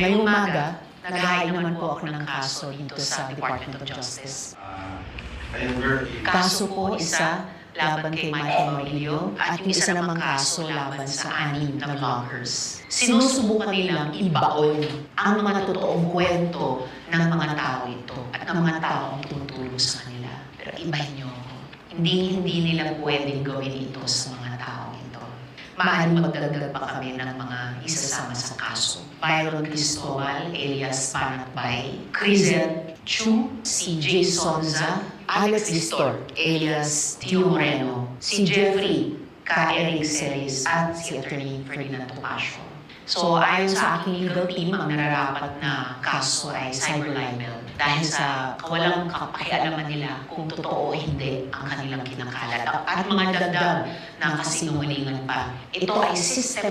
Ngayong umaga, nag naman po ako ng kaso dito sa Department of Justice. Very Kaso po, isa laban kay Michael Morillo at yung isa namang kaso laban sa anim na vloggers. Sinusubukan nilang ibaon ang mga totoong kwento ng mga tao ito at ng mga taong tumutulong sa kanila. Pero ibahin niyo ako. Hindi, hindi nila pwedeng gawin ito sa mga. Maaaring magdagdag pa kami ng mga isasama sa kaso. Byron Cristobal, alias Panatbay, Crizel Chu, si Jay Sonza, Alex Distor, alias Tio Moreno, si Jeffrey K. Eric at si Attorney Ferdinand Topacio. So ayon sa aking legal team, ang nararapat na kaso ay cyber libel dahil sa kawalang kapakialaman nila kung totoo o hindi ang kanilang kinakalat. at mga dagdag na kasinungalingan pa. Ito ay system